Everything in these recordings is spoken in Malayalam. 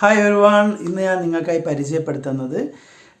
ഹായ് ഒരുവാൺ ഇന്ന് ഞാൻ നിങ്ങൾക്കായി പരിചയപ്പെടുത്തുന്നത്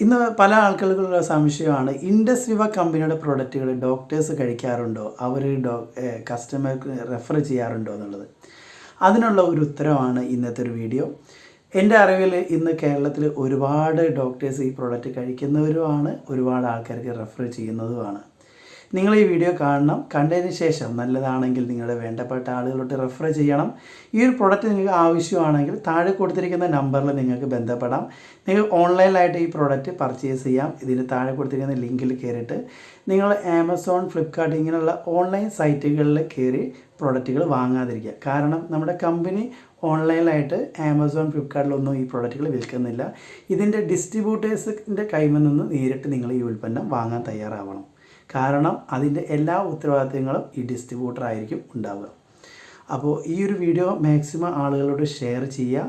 ഇന്ന് പല ആൾക്കാർക്കുള്ള സംശയമാണ്. ഇൻഡസ് വിവ കമ്പനിയുടെ പ്രൊഡക്റ്റുകൾ ഡോക്ടേഴ്സ് കഴിക്കാറുണ്ടോ? അവർ ഡോ കസ്റ്റമർക്ക് റെഫർ ചെയ്യാറുണ്ടോ എന്നുള്ളത്. അതിനുള്ള ഒരു ഉത്തരവാണ് ഇന്നത്തെ ഒരു വീഡിയോ എന്റെ അറിവിൽ ഇന്ന് കേരളത്തിൽ ഒരുപാട് ഡോക്ടേഴ്സ് ഈ പ്രോഡക്റ്റ് കഴിക്കുന്നവരുമാണ് ഒരുപാട് ആൾക്കാർക്ക് റെഫർ ചെയ്യുന്നതുമാണ്. നിങ്ങൾ ഈ വീഡിയോ കാണണം. കണ്ടതിന് ശേഷം നല്ലതാണെങ്കിൽ നിങ്ങളുടെ വേണ്ടപ്പെട്ട ആളുകളോട്ട് റെഫർ ചെയ്യണം. ഈ ഒരു പ്രോഡക്റ്റ് നിങ്ങൾക്ക് ആവശ്യമാണെങ്കിൽ താഴെ കൊടുത്തിരിക്കുന്ന നമ്പറിൽ നിങ്ങൾക്ക് ബന്ധപ്പെടാം. നിങ്ങൾ ഓൺലൈനിലായിട്ട് ഈ പ്രോഡക്റ്റ് പർച്ചേസ് ചെയ്യാം. ഇതിന് താഴെ കൊടുത്തിരിക്കുന്ന ലിങ്കിൽ കയറിയിട്ട് നിങ്ങൾ ആമസോൺ ഫ്ലിപ്കാർട്ട് ഇങ്ങനെയുള്ള ഓൺലൈൻ സൈറ്റുകളിൽ കയറി പ്രോഡക്റ്റുകൾ വാങ്ങാതിരിക്കുക. കാരണം നമ്മുടെ കമ്പനി ഓൺലൈനിലായിട്ട് ആമസോൺ ഫ്ലിപ്കാർട്ടിലൊന്നും ഈ പ്രോഡക്റ്റുകൾ വിൽക്കുന്നില്ല. ഇതിന്റെ ഡിസ്ട്രിബ്യൂട്ടേഴ്സിന്റെ കൈമിൽ നിന്ന് നേരിട്ട് നിങ്ങൾ ഈ ഉൽപ്പന്നം വാങ്ങാൻ തയ്യാറാവണം. കാരണം അതിന്റെ എല്ലാ ഉത്തരവാദിത്തങ്ങളും ഈ ഡിസ്ട്രിബ്യൂട്ടർ ആയിരിക്കും ഉണ്ടാവുക. അപ്പോൾ ഈ ഒരു വീഡിയോ മാക്സിമം ആളുകളോട് ഷെയർ ചെയ്യുക.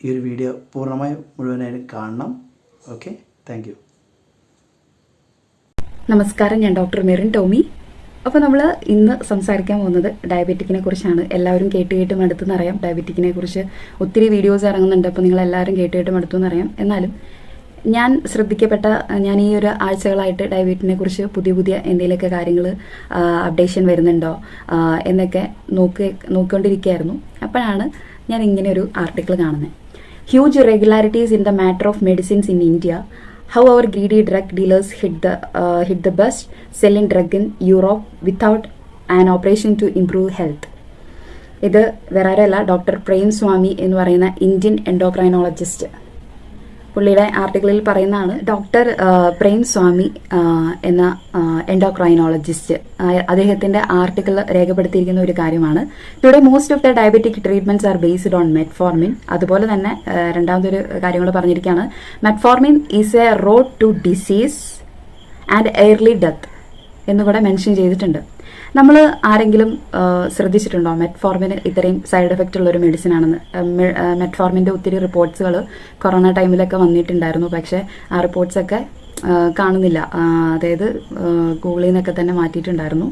ഈ ഒരു വീഡിയോ പൂർണമായി മുഴുവനായിട്ട് കാണണം. ഓക്കെ? താങ്ക് നമസ്കാരം ഞാൻ ഡോക്ടർ മെറിൻ ടോമി. അപ്പോൾ നമ്മൾ ഇന്ന് സംസാരിക്കാൻ പോകുന്നത് ഡയബറ്റിക്കിനെ കുറിച്ചാണ്. എല്ലാവരും കേട്ട് കേട്ട് മടുത്തെന്നറിയാം ഡയബറ്റിക്കിനെ കുറിച്ച് ഒത്തിരി വീഡിയോസ് ഇറങ്ങുന്നുണ്ട്. അപ്പോൾ നിങ്ങൾ എല്ലാവരും കേട്ട് കേട്ട് മടുത്തെന്നറിയാം എന്നാലും ഞാൻ ശ്രദ്ധിക്കപ്പെട്ട ഞാൻ ഈ ഒരു ആഴ്ചകളായിട്ട് ഡയബറ്റിനെ കുറിച്ച് പുതിയ പുതിയ എന്തെങ്കിലുമൊക്കെ കാര്യങ്ങൾ അപ്ഡേഷൻ വരുന്നുണ്ടോ എന്നൊക്കെ നോക്കി നോക്കിക്കൊണ്ടിരിക്കുകയായിരുന്നു. അപ്പോഴാണ് ഞാൻ ഇങ്ങനെ ഒരു ആർട്ടിക്കിൾ കാണുന്നത്. Huge regularities in the matter of medicines in India how our greedy drug dealers hit the hit the best selling drug in Europe Europe an operation to improve health. ഇത് വേറെ ആരല്ല ഡോക്ടർ പ്രേം സ്വാമി എന്ന് പറയുന്ന ഇന്ത്യൻ എൻഡോക്രൈനോളജിസ്റ്റ് പുള്ളിയുടെ ആർട്ടിക്കിളിൽ പറയുന്നതാണ് ഡോക്ടർ പ്രേം സ്വാമി എന്ന എൻഡോക്രൈനോളജിസ്റ്റ്. അദ്ദേഹത്തിന്റെ ആർട്ടിക്കിൾ രേഖപ്പെടുത്തിയിരിക്കുന്ന ഒരു കാര്യമാണ്. Today most of the diabetic treatments are based on metformin അതുപോലെ തന്നെ രണ്ടാമതൊരു കാര്യം കൂടെ പറഞ്ഞിരിക്കുകയാണ് metformin is a road to disease and early death എന്നുകൂടെ mention ചെയ്തിട്ടുണ്ട്. നമ്മൾ ആരെങ്കിലും ശ്രദ്ധിച്ചിട്ടുണ്ടോ മെറ്റ്ഫോർമിന് ഇത്രയും സൈഡ് എഫക്റ്റ് ഉള്ള ഒരു മെഡിസിൻ ആണെന്ന്? മെറ്റ്ഫോർമിന്റെ ഒത്തിരി റിപ്പോർട്ട്സുകൾ കൊറോണ ടൈമിലൊക്കെ വന്നിട്ടുണ്ടായിരുന്നു. പക്ഷെ ആ റിപ്പോർട്ട്സ് ഒക്കെ കാണുന്നില്ല. അതായത് ഗൂഗിളിൽ നിന്നൊക്കെ തന്നെ മാറ്റിയിട്ടുണ്ടായിരുന്നു.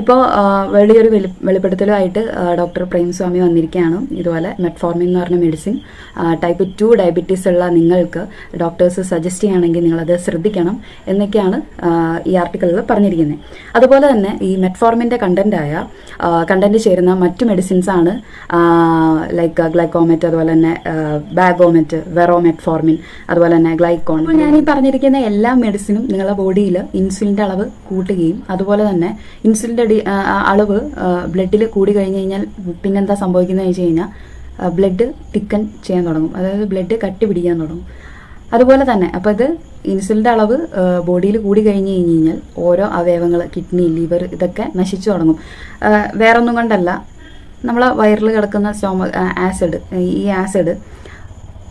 ഇപ്പോൾ വലിയൊരു വെളി വെളിപ്പെടുത്തലുമായിട്ട് ഡോക്ടർ പ്രേംസ്വാമി വന്നിരിക്കുകയാണ്. ഇതുപോലെ മെറ്റ്ഫോർമിൻ എന്ന് പറഞ്ഞ മെഡിസിൻ ടൈപ്പ് ടു ഡയബറ്റീസ് ഉള്ള നിങ്ങൾക്ക് ഡോക്ടേഴ്സ് സജസ്റ്റ് ചെയ്യുകയാണെങ്കിൽ നിങ്ങളത് ശ്രദ്ധിക്കണം എന്നൊക്കെയാണ് ഈ ആർട്ടിക്കിളിൽ പറഞ്ഞിരിക്കുന്നത് അതുപോലെ തന്നെ ഈ മെറ്റ്ഫോർമിന്റെ ആയ കണ്ടന്റ് ചേരുന്ന മറ്റു മെഡിസിൻസ് ആണ് ലൈക്ക് ഗ്ലൈക്കോമെറ്റ് അതുപോലെ തന്നെ ബാഗോമെറ്റ് വെറോമെറ്റ്ഫോർമിൻ അതുപോലെ തന്നെ ഗ്ലൈക്കോൺ. ഞാൻ ഈ പറഞ്ഞിരിക്കുന്ന എല്ലാ മെഡിസിനും നിങ്ങളുടെ ബോഡിയിൽ ഇൻസുലിന്റെ അളവ് കൂട്ടുകയും അതുപോലെ തന്നെ ഇൻസുലിന്റെ ആ, അളവ് ബ്ലഡിൽ കൂടി കഴിഞ്ഞ് കഴിഞ്ഞാൽ പിന്നെന്താ സംഭവിക്കുന്നത് വെച്ച് കഴിഞ്ഞാൽ ബ്ലഡ് തിക്കൻ ചെയ്യാൻ തുടങ്ങും. അതായത് ബ്ലഡ് കട്ടി പിടിക്കാൻ തുടങ്ങും. അതുപോലെ തന്നെ അപ്പോൾ ഇത് ഇൻസുലിന്റെ അളവ് ബോഡിയിൽ കൂടി കഴിഞ്ഞ് കഴിഞ്ഞ് കഴിഞ്ഞാൽ ഓരോ അവയവങ്ങൾ കിഡ്നി ലിവർ ഇതൊക്കെ നശിച്ചു തുടങ്ങും. വേറെ വേറൊന്നും കൊണ്ടല്ല നമ്മളെ വയറിൽ കിടക്കുന്ന സ്റ്റോമ ആസിഡ് ഈ ആസിഡ്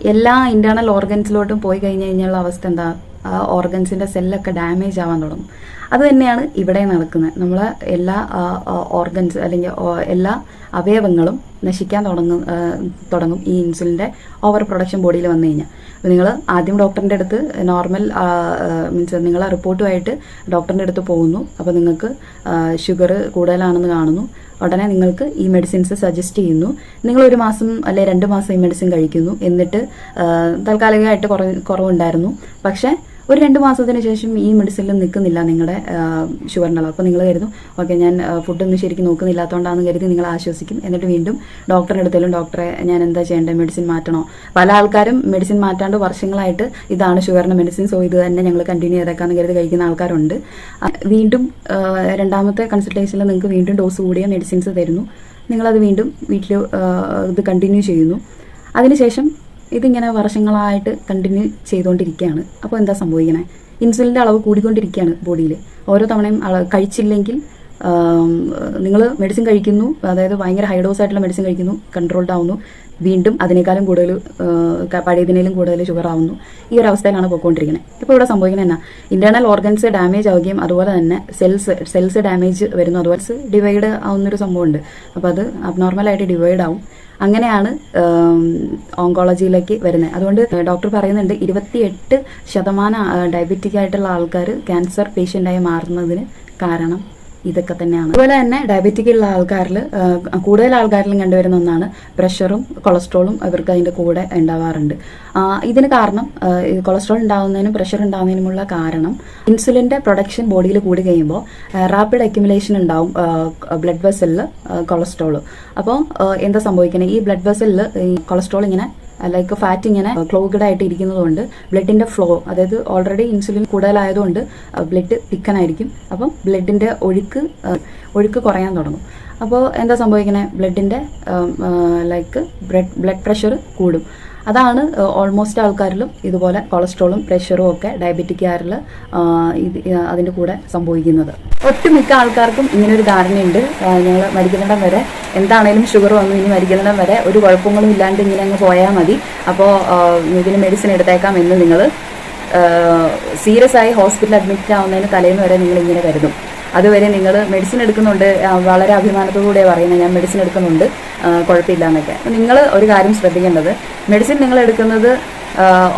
എല്ലാ ഇന്റേർണൽ ഓർഗൻസിലോട്ടും പോയി കഴിഞ്ഞ് കഴിഞ്ഞുള്ള അവസ്ഥ എന്താ? ഓർഗൻസിന്റെ സെല്ലൊക്കെ ഡാമേജ് ആവാൻ തുടങ്ങും. അത് തന്നെയാണ് ഇവിടെ നടക്കുന്നത്. നമ്മൾ എല്ലാ ഓർഗൻസ് അല്ലെങ്കിൽ എല്ലാ അവയവങ്ങളും നശിക്കാൻ തുടങ്ങും തുടങ്ങും ഈ ഇൻസുലിന്റെ ഓവർ പ്രൊഡക്ഷൻ ബോഡിയിൽ വന്നു കഴിഞ്ഞാൽ. നിങ്ങൾ ആദ്യം ഡോക്ടറിന്റെ അടുത്ത് നോർമൽ മീൻസ് നിങ്ങൾ റിപ്പോർട്ടുമായിട്ട് ഡോക്ടറിന്റെ അടുത്ത് പോകുന്നു. അപ്പോൾ നിങ്ങൾക്ക് ഷുഗർ കൂടുതലാണെന്ന് കാണുന്നു. ഉടനെ നിങ്ങൾക്ക് ഈ മെഡിസിൻസ് സജസ്റ്റ് ചെയ്യുന്നു. നിങ്ങൾ ഒരു മാസം അല്ലെ രണ്ട് മാസം ഈ മെഡിസിൻ കഴിക്കുന്നു. എന്നിട്ട് താൽക്കാലികമായിട്ട് കുറ കുറവുണ്ടായിരുന്നു. പക്ഷേ ഒരു രണ്ട് മാസത്തിന് ശേഷം ഈ മെഡിസിനിൽ നിൽക്കുന്നില്ല നിങ്ങളുടെ ഷുഗറിന്റെ അളവ്. അപ്പോൾ നിങ്ങൾ കരുതും ഓക്കെ ഞാൻ ഫുഡൊന്നും ശരിക്കും നോക്കുന്നില്ലാത്തതുകൊണ്ടാണെന്ന് കരുതി നിങ്ങൾ ആശ്വസിക്കും. എന്നിട്ട് വീണ്ടും ഡോക്ടറെ അടുത്തേലും ഡോക്ടറെ ഞാൻ എന്താ ചെയ്യേണ്ടത് മെഡിസിൻ മാറ്റണോ? പല ആൾക്കാരും മെഡിസിൻ മാറ്റാണ്ട് വർഷങ്ങളായിട്ട് ഇതാണ് ഷുഗറിന്റെ മെഡിസിൻ സോ ഇത് തന്നെ ഞങ്ങൾ കണ്ടിന്യൂ ചെയ്തേക്കാന്ന് കരുതി കഴിക്കുന്ന ആൾക്കാരുണ്ട്. വീണ്ടും രണ്ടാമത്തെ കൺസൾട്ടേഷനിൽ നിങ്ങൾക്ക് വീണ്ടും ഡോസ് കൂടിയ മെഡിസിൻസ് തരുന്നു. നിങ്ങളത് വീണ്ടും വീട്ടിൽ ഇത് കണ്ടിന്യൂ ചെയ്യുന്നു. അതിനുശേഷം ഇതിങ്ങനെ വർഷങ്ങളായിട്ട് കണ്ടിന്യൂ ചെയ്തുകൊണ്ടിരിക്കുകയാണ് അപ്പോൾ എന്താ സംഭവിക്കണേ? ഇൻസുലിന്റെ അളവ് കൂടിക്കൊണ്ടിരിക്കുകയാണ് ബോഡിയിൽ ഓരോ തവണയും കഴിച്ചില്ലെങ്കിൽ നിങ്ങൾ മെഡിസിൻ കഴിക്കുന്നു അതായത് ഭയങ്കര ഹൈ ഡോസ് ആയിട്ടുള്ള മെഡിസിൻ കഴിക്കുന്നു കൺട്രോൾഡ് ആവുന്നു. വീണ്ടും അതിനേക്കാളും കൂടുതൽ പഴയതിനേലും കൂടുതൽ ഷുഗർ ആവുന്നു. ഈ ഒരു അവസ്ഥയിലാണ് പോയിക്കൊണ്ടിരിക്കുന്നത്. ഇപ്പോൾ ഇവിടെ സംഭവിക്കുന്നത് എന്നാ ഇന്റേണൽ ഓർഗൻസ് ഡാമേജ് ആവുകയും അതുപോലെ തന്നെ സെൽസ് സെൽസ് ഡാമേജ് വരുന്നു. അതുപോലെ ഡിവൈഡ് ആവുന്നൊരു സംഭവമുണ്ട്. അപ്പോൾ അത് അബ്നോർമലായിട്ട് ഡിവൈഡ് ആവും. അങ്ങനെയാണ് ഓങ്കോളജിയിലേക്ക് വരുന്നത്. അതുകൊണ്ട് ഡോക്ടർ പറയുന്നുണ്ട് ഇരുപത്തിയെട്ട് ശതമാനം ഡയബറ്റിക് ആയിട്ടുള്ള ആൾക്കാർ ക്യാൻസർ പേഷ്യന്റായി മാറുന്നതിന് കാരണം ഇതൊക്കെ തന്നെയാണ്. അതുപോലെ തന്നെ ഡയബറ്റിക് ഉള്ള ആൾക്കാരിൽ കൂടുതൽ ആൾക്കാരിലും കണ്ടുവരുന്ന ഒന്നാണ് പ്രഷറും കൊളസ്ട്രോളും ഇവർക്ക് അതിന്റെ കൂടെ ഉണ്ടാവാറുണ്ട്. ഇതിന് കാരണം കൊളസ്ട്രോൾ ഉണ്ടാവുന്നതിനും പ്രഷർ ഉണ്ടാവുന്നതിനുമുള്ള കാരണം ഇൻസുലിന്റെ പ്രൊഡക്ഷൻ ബോഡിയിൽ കൂടി കഴിയുമ്പോൾ റാപ്പിഡ് അക്യുമുലേഷൻ ഉണ്ടാവും ബ്ലഡ് വെസലിൽ കൊളസ്ട്രോൾ അപ്പോൾ എന്താ സംഭവിക്കുന്നത് ഈ ബ്ലഡ് വെസലിൽ കൊളസ്ട്രോൾ ഇങ്ങനെ ലൈക്ക് ഫാറ്റ് ഇങ്ങനെ ക്ലോഗഡ് ആയിട്ട് ഇരിക്കുന്നതുകൊണ്ട് ബ്ലഡിന്റെ ഫ്ലോ അതായത് ഓൾറെഡി ഇൻസുലിൻ കൂടുതലായതുകൊണ്ട് ബ്ലഡ് തിക്കനായിരിക്കും അപ്പം ബ്ലഡിന്റെ ഒഴുക്ക് ഒഴുക്ക് കുറയാൻ തുടങ്ങും. അപ്പോൾ എന്താ സംഭവിക്കുന്നത് ബ്ലഡിന്റെ ലൈക്ക് ബ്ലഡ് ബ്ലഡ് പ്രഷർ കൂടും. അതാണ് ഓൾമോസ്റ്റ് ആൾക്കാരിലും ഇതുപോലെ കൊളസ്ട്രോളും പ്രഷറും ഒക്കെ ഡയബറ്റിക്കാരിൽ ഇത് അതിന്റെ കൂടെ സംഭവിക്കുന്നത്. ഒട്ടുമിക്ക ആൾക്കാർക്കും ഇങ്ങനൊരു ധാരണയുണ്ട്. ഞങ്ങൾ മരിക്കുന്നിടം വരെ എന്താണേലും ഷുഗർ വന്നു ഇനി മരിക്കുന്നിടം വരെ ഒരു കുഴപ്പങ്ങളും ഇല്ലാണ്ട് ഇങ്ങനെ അങ്ങ് പോയാൽ മതി. അപ്പോൾ ഇതിന് മെഡിസിൻ എടുത്തേക്കാം എന്ന് നിങ്ങൾ സീരിയസ് ആയി ഹോസ്പിറ്റൽ അഡ്മിറ്റ് ആവുന്നതിന് തലേന്ന് വരെ നിങ്ങൾ ഇങ്ങനെ കരുതും. അതുവരെ നിങ്ങൾ മെഡിസിൻ എടുക്കുന്നുണ്ട് വളരെ അഭിമാനത്തോടുകൂടെ പറയുന്നത്. ഞാൻ മെഡിസിൻ എടുക്കുന്നുണ്ട് കുഴപ്പമില്ല എന്നൊക്കെ നിങ്ങൾ ഒരു കാര്യം ശ്രദ്ധിക്കേണ്ടത് മെഡിസിൻ നിങ്ങൾ എടുക്കുന്നത്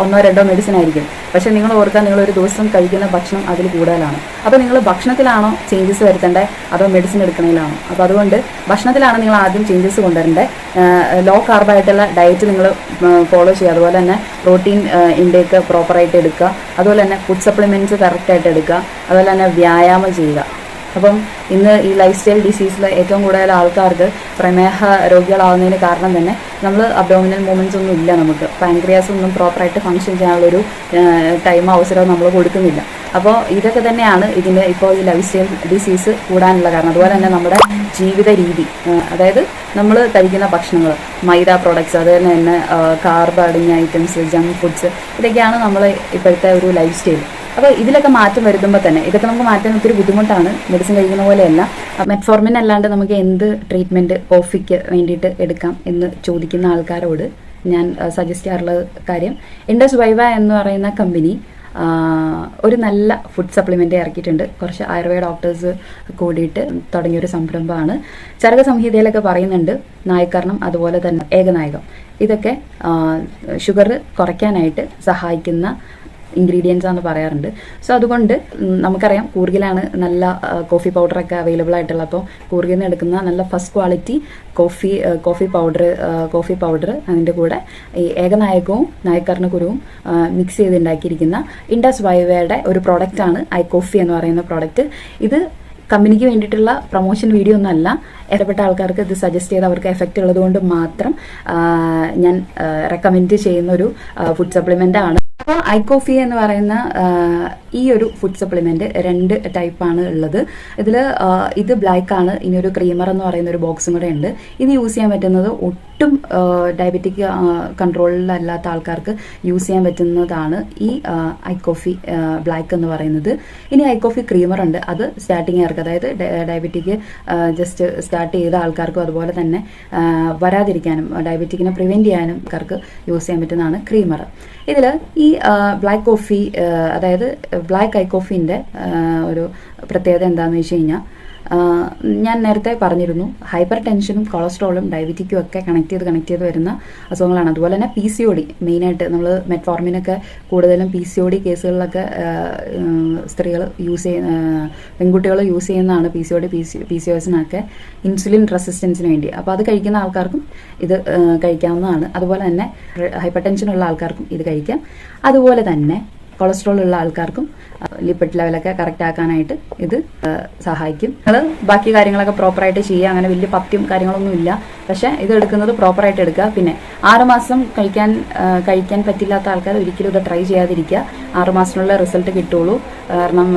ഒന്നോ രണ്ടോ മെഡിസിൻ ആയിരിക്കും. പക്ഷെ നിങ്ങൾ ഓർക്കാൻ നിങ്ങൾ ഒരു ദിവസം കഴിക്കുന്ന ഭക്ഷണം അതിൽ കൂടുതലാണ്. അപ്പോൾ നിങ്ങൾ ഭക്ഷണത്തിലാണോ ചേഞ്ചസ് വരുത്തേണ്ടത് അതോ മെഡിസിൻ എടുക്കണതിലാണോ അപ്പോൾ അതുകൊണ്ട് ഭക്ഷണത്തിലാണ് നിങ്ങൾ ആദ്യം ചേഞ്ചസ് കൊണ്ടുവരേണ്ടത് ലോ കാർബായിട്ടുള്ള ഡയറ്റ് നിങ്ങൾ ഫോളോ ചെയ്യുക. അതുപോലെ തന്നെ പ്രോട്ടീൻ ഇൻടേക്ക് പ്രോപ്പറായിട്ട് എടുക്കുക. അതുപോലെ തന്നെ ഫുഡ് സപ്ലിമെന്റ്സ് കറക്റ്റായിട്ട് എടുക്കുക. അതുപോലെ തന്നെ വ്യായാമം ചെയ്യുക. അപ്പം ഇന്ന് ഈ ലൈഫ് സ്റ്റൈൽ ഡിസീസിൽ ഏറ്റവും കൂടുതൽ ആൾക്കാർക്ക് പ്രമേഹ രോഗികളാവുന്നതിന് കാരണം തന്നെ നമ്മൾ അബ്ഡോമിനൽ മൂവ്മെന്റ്സ് ഒന്നും ഇല്ല നമുക്ക്. പാൻക്രിയാസ് ഒന്നും പ്രോപ്പറായിട്ട് ഫങ്ഷൻ ചെയ്യാനുള്ളൊരു ടൈം അവസരവും നമ്മൾ കൊടുക്കുന്നില്ല. അപ്പോൾ ഇതൊക്കെ തന്നെയാണ് ഇതിന്റെ ഇപ്പോൾ ഈ ലൈഫ് സ്റ്റൈൽ ഡിസീസ് കൂടാനുള്ള കാരണം. അതുപോലെ തന്നെ നമ്മുടെ ജീവിത രീതി അതായത് നമ്മൾ കഴിക്കുന്ന ഭക്ഷണങ്ങൾ മൈദ പ്രോഡക്ട്സ് അതുപോലെ തന്നെ കാർബ് അടങ്ങിയ ഐറ്റംസ് ജങ്ക് ഫുഡ്സ് ഇതൊക്കെയാണ് നമ്മൾ ഇപ്പോഴത്തെ ഒരു ലൈഫ് സ്റ്റൈൽ അപ്പോൾ ഇതിലൊക്കെ മാറ്റം വരുത്തുമ്പോൾ തന്നെ ഇതൊക്കെ നമുക്ക് മാറ്റാൻ ഒത്തിരി ബുദ്ധിമുട്ടാണ്. മെഡിസിൻ കഴിക്കുന്ന പോലെയല്ല. മെറ്റ്ഫോർമിൻ അല്ലാണ്ട് നമുക്ക് എന്ത് ട്രീറ്റ്മെന്റ് കോഫിക്ക് വേണ്ടിയിട്ട് എടുക്കാം എന്ന് ചോദിക്കുന്ന ആൾക്കാരോട് ഞാൻ സജസ്റ്റ് ചെയ്യാറുള്ള കാര്യം ഇൻഡസ് വൈവ എന്ന് പറയുന്ന കമ്പനി ഒരു നല്ല ഫുഡ് സപ്ലിമെന്റ് ഇറക്കിയിട്ടുണ്ട്. കുറച്ച് ആയുർവേദ ഡോക്ടേഴ്സ് കൂടിയിട്ട് തുടങ്ങിയൊരു സംരംഭമാണ്. ചരക സംഹിതയിലൊക്കെ പറയുന്നുണ്ട് നായക്കരണം അതുപോലെ തന്നെ ഏകനായകം. ഇതൊക്കെ ഷുഗർ കുറയ്ക്കാനായിട്ട് സഹായിക്കുന്ന ഇൻഗ്രീഡിയൻസ് ആണെന്ന് പറയാറുണ്ട്. സോ അതുകൊണ്ട് നമുക്കറിയാം കൂർഗിലാണ് നല്ല കോഫി പൗഡറൊക്കെ അവൈലബിൾ ആയിട്ടുള്ള അപ്പോൾ കൂർഗിൽ നിന്ന് എടുക്കുന്ന നല്ല first quality coffee coffee powder coffee powder അതിന്റെ കൂടെ ഈ ഏകനായകവും നായകർണകുരുവും മിക്സ് ചെയ്ത് ഉണ്ടാക്കിയിരിക്കുന്ന ഇൻഡസ് വൈവയുടെ ഒരു പ്രോഡക്റ്റാണ് ഐ കോഫി എന്ന് പറയുന്ന പ്രോഡക്റ്റ് ഇത് കമ്പനിക്ക് വേണ്ടിയിട്ടുള്ള പ്രൊമോഷൻ വീഡിയോ ഒന്നല്ല ഇടപെട്ട ആൾക്കാർക്ക് ഇത് സജസ്റ്റ് ചെയ്ത് അവർക്ക് എഫക്റ്റ് ഉള്ളതുകൊണ്ട് മാത്രം ഞാൻ റെക്കമെൻഡ് ചെയ്യുന്ന ഒരു ഫുഡ് സപ്ലിമെന്റ് ആണ്. അപ്പോൾ ഐ കോഫി എന്ന് പറയുന്ന ഈ ഒരു ഫുഡ് സപ്ലിമെന്റ് രണ്ട് ടൈപ്പാണ് ഉള്ളത്. ഇതിൽ ഇത് ബ്ലാക്ക് ആണ്. ഇനി ഒരു ക്രീമർ എന്ന് പറയുന്ന ഒരു ബോക്സും കൂടെ ഉണ്ട്. ഇത് യൂസ് ചെയ്യാൻ പറ്റുന്നത് ഒട്ടും ഡയബറ്റിക് കൺട്രോളിലല്ലാത്ത ആൾക്കാർക്ക് യൂസ് ചെയ്യാൻ പറ്റുന്നതാണ് ഈ ഐ കോഫി ബ്ലാക്ക് എന്ന് പറയുന്നത്. ഇനി ഐ കോഫി ക്രീമർ ഉണ്ട്. അത് സ്റ്റാർട്ടിങ് ആർക്ക് അതായത് ഡയബറ്റിക് ജസ്റ്റ് സ്റ്റാർട്ട് ചെയ്ത ആൾക്കാർക്കും അതുപോലെ തന്നെ വരാതിരിക്കാനും ഡയബറ്റിക്കിനെ പ്രിവെന്റ് ചെയ്യാനും ആൾക്കാർക്ക് യൂസ് ചെയ്യാൻ പറ്റുന്നതാണ് ക്രീമർ ഇതിൽ ഈ ബ്ലാക്ക് കോഫി അതായത് ബ്ലാക്ക് ഐ കോഫീന്റെ ഒരു പ്രത്യേകത എന്താണെന്ന് വെച്ച് കഴിഞ്ഞാൽ ഞാൻ നേരത്തെ പറഞ്ഞിരുന്നു ഹൈപ്പർ ടെൻഷനും കൊളസ്ട്രോളും ഡയബറ്റിക്കും ഒക്കെ കണക്ട് ചെയ്ത് കണക്ട് ചെയ്ത് വരുന്ന അസുഖങ്ങളാണ്. അതുപോലെ തന്നെ പി സി ഒ ഡി മെയിനായിട്ട് നമ്മൾ മെറ്റ്ഫോർമിനൊക്കെ കൂടുതലും പി സി ഒ ഡി കേസുകളിലൊക്കെ സ്ത്രീകൾ യൂസ് ചെയ്യുന്ന പെൺകുട്ടികൾ യൂസ് ചെയ്യുന്നതാണ് P C O D P C P C ഒസിനൊക്കെ insulin റെസിസ്റ്റൻസിന് വേണ്ടി. അപ്പോൾ അത് കഴിക്കുന്ന ആൾക്കാർക്കും ഇത് കഴിക്കാവുന്നതാണ്. അതുപോലെ തന്നെ ഹൈപ്പർ ടെൻഷനുള്ള ആൾക്കാർക്കും ഇത് കഴിക്കാം. അതുപോലെ തന്നെ കൊളസ്ട്രോൾ ഉള്ള ആൾക്കാർക്കും ലിപ്പിഡ് ലെവലൊക്കെ കറക്റ്റ് ആക്കാനായിട്ട് ഇത് സഹായിക്കും. നിങ്ങൾ ബാക്കി കാര്യങ്ങളൊക്കെ പ്രോപ്പറായിട്ട് ചെയ്യുക അങ്ങനെ വലിയ പത്യം കാര്യങ്ങളൊന്നും ഇല്ല. പക്ഷെ ഇത് എടുക്കുന്നത് പ്രോപ്പറായിട്ട് എടുക്കുക. പിന്നെ ആറുമാസം കഴിക്കാൻ കഴിക്കാൻ പറ്റില്ലാത്ത ആൾക്കാർ ഒരിക്കലും ഇത് ട്രൈ ചെയ്യാതിരിക്കുക. ആറുമാസത്തിനുള്ള റിസൾട്ട് കിട്ടുള്ളൂ കാരണം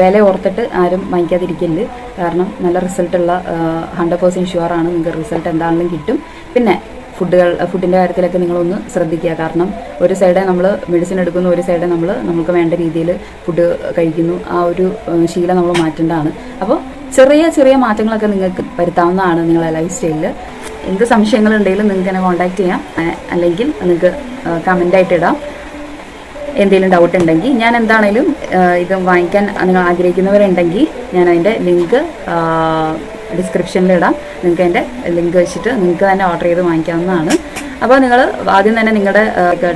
വില ഓർത്തിട്ട് ആരും വാങ്ങിക്കാതിരിക്കില്ല കാരണം നല്ല റിസൾട്ടുള്ള ഹൺഡ്രഡ് പേഴ്സന്റ് ആണ് നിങ്ങൾക്ക് റിസൾട്ട് എന്താണെങ്കിലും കിട്ടും. പിന്നെ ഫുഡുകൾ ഫുഡിന്റെ കാര്യത്തിലൊക്കെ നിങ്ങളൊന്ന് ശ്രദ്ധിക്കുക. കാരണം ഒരു സൈഡേ നമ്മൾ മെഡിസിൻ എടുക്കുന്നു ഒരു സൈഡേ നമ്മൾ നമുക്ക് വേണ്ട രീതിയിൽ ഫുഡ് കഴിക്കുന്നു. ആ ഒരു ശീലം നമ്മൾ മാറ്റേണ്ടതാണ്. അപ്പോൾ ചെറിയ ചെറിയ മാറ്റങ്ങളൊക്കെ നിങ്ങൾക്ക് വരുത്താവുന്നതാണ് നിങ്ങളെ ലൈഫ് സ്റ്റൈലിൽ എന്ത് സംശയങ്ങളുണ്ടെങ്കിലും നിങ്ങൾക്ക് എന്നെ കോൺടാക്ട് ചെയ്യാം. അല്ലെങ്കിൽ നിങ്ങൾക്ക് കമന്റായിട്ട് ഇടാം. എന്തെങ്കിലും ഡൗട്ട് ഉണ്ടെങ്കിൽ ഞാൻ എന്താണേലും ഇത് വാങ്ങിക്കാൻ നിങ്ങൾ ആഗ്രഹിക്കുന്നവരുണ്ടെങ്കിൽ ഞാൻ അതിന്റെ ലിങ്ക് ഡിസ്ക്രിപ്ഷനിൽ ഇടാം. നിങ്ങൾക്ക് അതിന്റെ ലിങ്ക് വെച്ചിട്ട് നിങ്ങൾക്ക് തന്നെ ഓർഡർ ചെയ്ത് വാങ്ങിക്കാവുന്നതാണ്. അപ്പോൾ നിങ്ങൾ ആദ്യം തന്നെ നിങ്ങളുടെ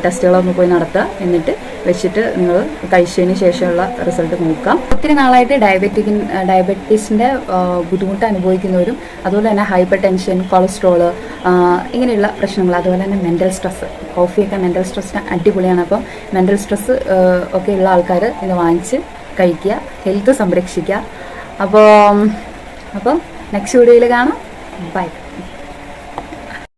ടെസ്റ്റുകളൊന്ന് പോയി നടത്തുക. എന്നിട്ട് വെച്ചിട്ട് നിങ്ങൾ കഴിച്ചതിന് ശേഷമുള്ള റിസൾട്ട് നോക്കാം. ഒത്തിരി നാളായിട്ട് ഡയബറ്റിക്കിൻ ഡയബറ്റീസിന്റെ ബുദ്ധിമുട്ട് അനുഭവിക്കുന്നവരും അതുപോലെ തന്നെ ഹൈപ്പർ ടെൻഷൻ കൊളസ്ട്രോൾ ഇങ്ങനെയുള്ള പ്രശ്നങ്ങൾ അതുപോലെ തന്നെ മെന്റൽ സ്ട്രെസ്സ് കോഫിയൊക്കെ മെന്റൽ സ്ട്രെസ്സിന് അടിപൊളിയാണ്. അപ്പം മെന്റൽ സ്ട്രെസ്സ് ഒക്കെ ഉള്ള ആൾക്കാർ ഇത് വാങ്ങിച്ച് കഴിക്കുക ഹെൽത്ത് സംരക്ഷിക്കുക. അപ്പോൾ അപ്പം നെക്സ്റ്റ് വീഡിയോയിൽ കാണാം. ബൈ